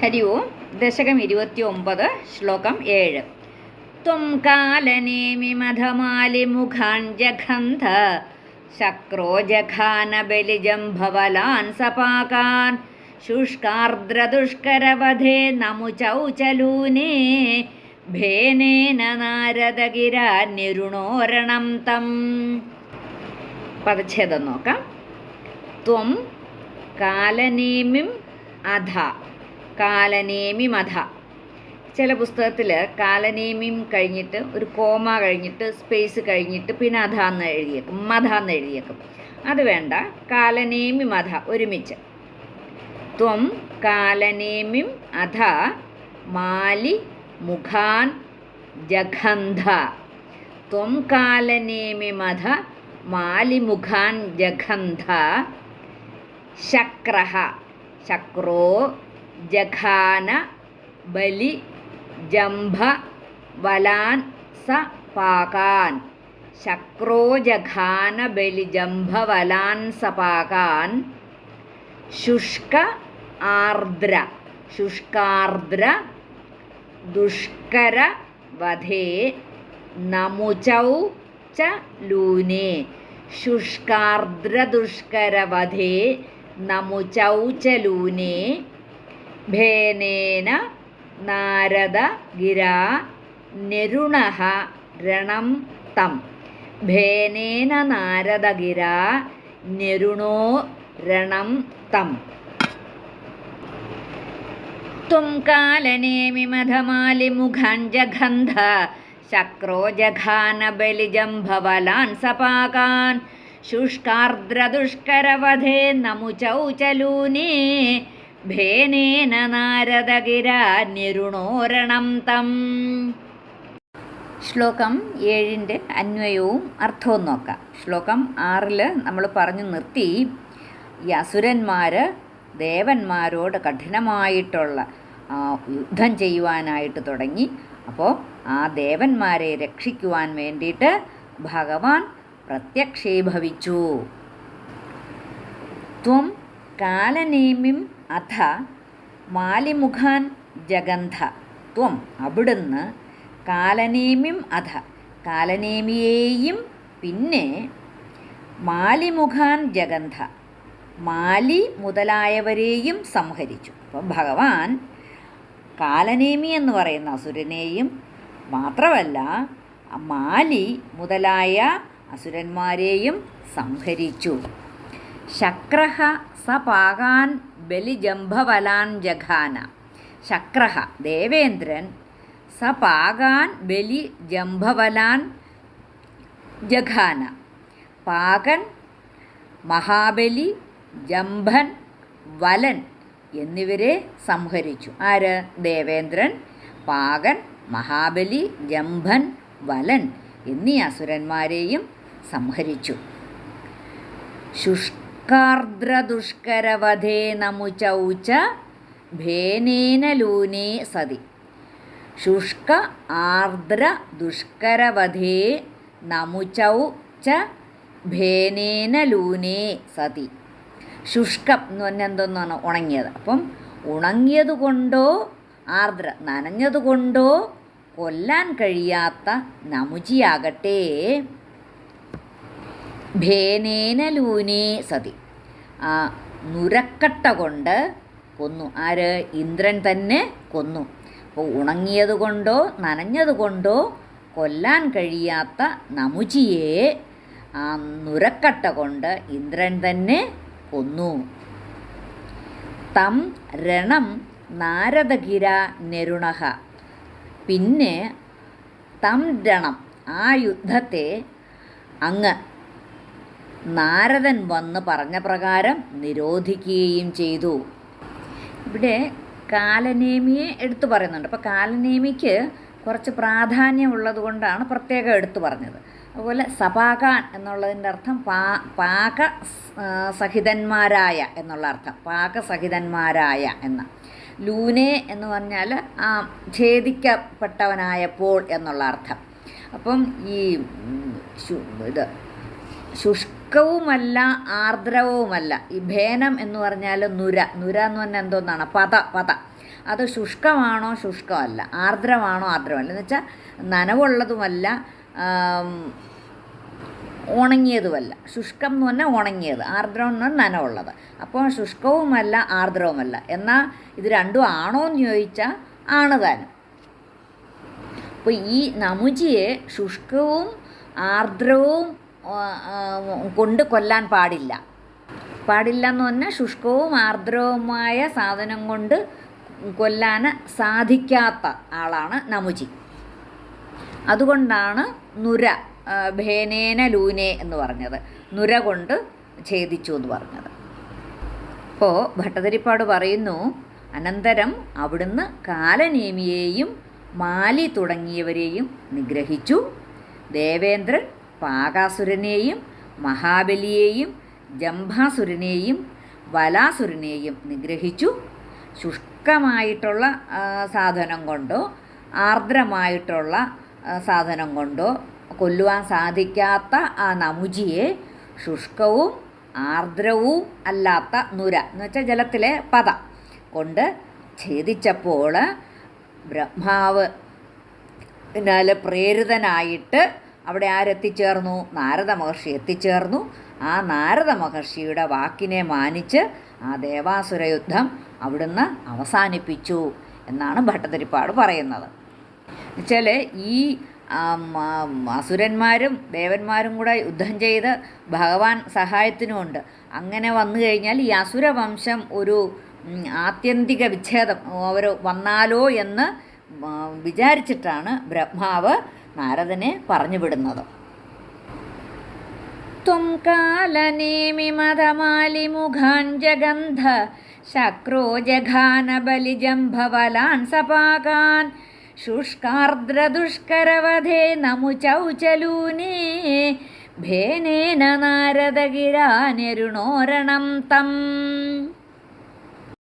ഹരി ഓം ദശകം ഇരുപത്തി ഒമ്പത് ശ്ലോകം ഏഴ്। ത്വം കാലനേമി മധമാലി മുഖാൻ ജഘന്ധ ശക്രോ ബലിജം ഭവലാൻ സപാകാൻ ശുഷ്കാർദ്രദുഷ്കരവധേ നമുചൗചലൂനേ ഭേനേന നാരദഗിരാ നിരുണോരണം തം। പദച്ഛേദം നോക്കാം. ത്വം കാലനേമിം അധ കാലനേമി മധ. ചില പുസ്തകത്തിൽ കാലനേമിയും കഴിഞ്ഞിട്ട് ഒരു കോമ കഴിഞ്ഞിട്ട് സ്പേസ് കഴിഞ്ഞിട്ട് പിന്നെ അധ എന്ന് എഴുതിയേക്കും മധ എന്ന് എഴുതിയേക്കും. അത് വേണ്ട കാലനേമി മധ ഒരുമിച്ച്. ത്വം കാലനേമിം അധ മാലി മുഖാൻ ജഖന്ധ ത്വം കാലനേമി മധ മാലി മുഖാൻ ജഖന്ധ ശക്രഹ ശക്രോ ജഘാന ബലി ജംഭ വലാൻ സ പാകാൻ. ശുഷ്ക ആർദ്ര. ശുഷ്കാർദ്ര ദുഷ്കര വധേ. നമുചൗ ച ലൂനെ. ശുഷ്കാർദ്രദുഷ്കരവധേ നമുചൗ ച ലൂനെ. ഭേനേന നാരദ ഗിരാ നിരുണഃ രണം തം ഭേനേന നാരദഗിരാ നിരുണോ രണം തം ത്വം കാലനേമി മധമാലിമുഖാൻ ജഘന്ധ ശക്രോ ജഘാന ബലിജം ഭവലാൻ സപാകാൻ ശുഷ്കാർദ്രദുഷ്കരവധേ നമുചൗചലൂനേ ഭേനേന നാരദഗിരാ നിരുണോരണം തം ശ്ലോകം ഏഴിന്റെ അന്വയവും അർത്ഥവും നോക്കാം. ശ്ലോകം ആറിൽ നമ്മൾ പറഞ്ഞു നിർത്തി ഈ അസുരന്മാർ ദേവന്മാരോട് കഠിനമായിട്ടുള്ള യുദ്ധം ചെയ്യുവാനായിട്ട് തുടങ്ങി. അപ്പോൾ ആ ദേവന്മാരെ രക്ഷിക്കുവാൻ വേണ്ടിയിട്ട് ഭഗവാൻ പ്രത്യക്ഷീഭവിച്ചു. ത്വം കാലനേമിം അഥ മാലിമുഖാൻ ജഗന്ധ. ത്വം അവിടുന്ന് കാലനേമിം അഥ. കാലനേമിയേയും പിന്നെ മാലിമുഖാൻ ജഗന്ധ. മാലി മുതലായവരെയും സംഹരിച്ചു. അപ്പം ഭഗവാൻ കാലനേമി എന്ന് പറയുന്ന അസുരനെയും മാത്രമല്ല മാലി മുതലായ അസുരന്മാരെയും സംഹരിച്ചു. ശക്രഹ സപാകാൻ ബലിജംഭവലാൻ ജഘാന. ശക്രഹ ദേവേന്ദ്രൻ സപാകാൻ ബലി ജംഭവലാൻ ജഘാന. പാകൻ മഹാബലി ജംഭൻ വലൻ എന്നിവരെ സംഹരിച്ചു. ആര്? ദേവേന്ദ്രൻ പാകൻ മഹാബലി ജംഭൻ വലൻ എന്നീ അസുരന്മാരെയും സംഹരിച്ചു. ശുഷ്കാർദ്രദുഷ്കരവധേ നമുചൗച്ച ഭേനേന ലൂനേ സതി. ശുഷ്ക ആർദ്ര ദുഷ്കരവധേ നമുചൗ ച ഭേനേന ലൂനേ സതി. ശുഷ്കം എന്ന് പറഞ്ഞാൽ എന്തോന്നാണ്? ഉണങ്ങിയത്. അപ്പം ഉണങ്ങിയത് കൊണ്ടോ ആർദ്ര നനഞ്ഞതുകൊണ്ടോ കൊല്ലാൻ കഴിയാത്ത നമുജിയാകട്ടെ ഭേനേന ലൂനേ സതി. ആ നുരക്കട്ട കൊണ്ട് കൊന്നു. ആര്? ഇന്ദ്രൻ തന്നെ കൊന്നു. അപ്പോൾ ഉണങ്ങിയത് കൊണ്ടോ നനഞ്ഞത് കൊണ്ടോ കൊല്ലാൻ കഴിയാത്ത നമുജിയെ ആ നുരക്കട്ട കൊണ്ട് ഇന്ദ്രൻ തന്നെ കൊന്നു. തം രണം നാരദഗിര നെരുണഹ. പിന്നെ തം രണം ആ യുദ്ധത്തെ അങ്ങ് നാരദൻ വന്ന് പറഞ്ഞ പ്രകാരം നിരോധിക്കുകയും ചെയ്തു. ഇവിടെ കാലനേമിയെ എടുത്തു പറയുന്നുണ്ട്. അപ്പോൾ കാലനേമിക്ക് കുറച്ച് പ്രാധാന്യമുള്ളത് കൊണ്ടാണ് പ്രത്യേകം എടുത്തു പറഞ്ഞത്. അതുപോലെ സപാകാൻ എന്നുള്ളതിന്റെ അർത്ഥം പാ പാക സഹിതന്മാരായ എന്നുള്ള അർത്ഥം. പാക പാകസഹിതന്മാരായ എന്ന. ലൂനെ എന്ന് പറഞ്ഞാൽ ആ ഛേദിക്കപ്പെട്ടവനായപ്പോൾ എന്നുള്ള അർത്ഥം. അപ്പം ഈ ഇത് ശു- ശുഷ്കവുമല്ല ആർദ്രവുമല്ല. ഈ ഭേനം എന്ന് പറഞ്ഞാൽ നുര. നുര എന്ന് പറഞ്ഞാൽ എന്തോന്നാണ്? പത പത. അത് ശുഷ്കമാണോ ശുഷ്കമല്ല. ആർദ്രമാണോ ആർദ്രമല്ല. എന്ന് വെച്ചാൽ നനവുള്ളതുമല്ല ഉണങ്ങിയതുമല്ല. ശുഷ്കം എന്ന് പറഞ്ഞാൽ ഉണങ്ങിയത്. ആർദ്രം എന്ന് പറഞ്ഞാൽ നനവുള്ളത്. അപ്പോൾ ശുഷ്കവുമല്ല ആർദ്രവുമല്ല. എന്നാൽ ഇത് രണ്ടും ആണോ എന്ന് ചോദിച്ചാൽ ആണ് താനും. അപ്പോൾ ഈ നമുജിയെ ശുഷ്കവും ആർദ്രവും കൊണ്ട് കൊല്ലാൻ പാടില്ല. പാടില്ല എന്ന് പറഞ്ഞാൽ ശുഷ്കവും ആർദ്രവുമായ സാധനം കൊണ്ട് കൊല്ലാൻ സാധിക്കാത്ത ആളാണ് നമുജി. അതുകൊണ്ടാണ് നുര ഭേനേന ലൂനെ എന്ന് പറഞ്ഞത്. നുര കൊണ്ട് ഛേദിച്ചു എന്ന് പറഞ്ഞത്. അപ്പോൾ ഭട്ടതിരിപ്പാട് പറയുന്നു അനന്തരം അവിടുന്ന് കാലനേമിയെയും മാലി തുടങ്ങിയവരെയും നിഗ്രഹിച്ചു. ദേവേന്ദ്രൻ പാകാസുരനെയും മഹാബലിയെയും ജംഭാസുരനെയും വലാസുരനെയും നിഗ്രഹിച്ചു. ശുഷ്കമായിട്ടുള്ള സാധനം കൊണ്ടോ ആർദ്രമായിട്ടുള്ള സാധനം കൊണ്ടോ കൊല്ലുവാൻ സാധിക്കാത്ത ആ നമുജിയെ ശുഷ്കവും ആർദ്രവും അല്ലാത്ത നുര എന്ന് വെച്ചാൽ ജലത്തിലെ പത കൊണ്ട് ഛേദിച്ചപ്പോൾ ബ്രഹ്മാവ് പ്രേരിതനായിട്ട് അവിടെ ആരെത്തിച്ചേർന്നു? നാരദ മഹർഷി എത്തിച്ചേർന്നു. ആ നാരദ മഹർഷിയുടെ വാക്കിനെ മാനിച്ച് ആ ദേവാസുര യുദ്ധം അവിടുന്ന് അവസാനിപ്പിച്ചു എന്നാണ് ഭട്ടതിരിപ്പാട് പറയുന്നത്. എന്നുവെച്ചാൽ ഈ അസുരന്മാരും ദേവന്മാരും കൂടെ യുദ്ധം ചെയ്ത് ഭഗവാൻ സഹായത്തിനുമുണ്ട്. അങ്ങനെ വന്നു കഴിഞ്ഞാൽ ഈ അസുരവംശം ഒരു ആത്യന്തിക വിച്ഛേദം അവർ വന്നാലോ എന്ന് വിചാരിച്ചിട്ടാണ് ബ്രഹ്മാവ് നാരദനെ പറഞ്ഞു വിടുന്നത്. ത്വം ശുഷ്കാർദ്രദുഷ്കരവധേ ഭേനേന നാരദഗിരാനെരുണോരണം തം.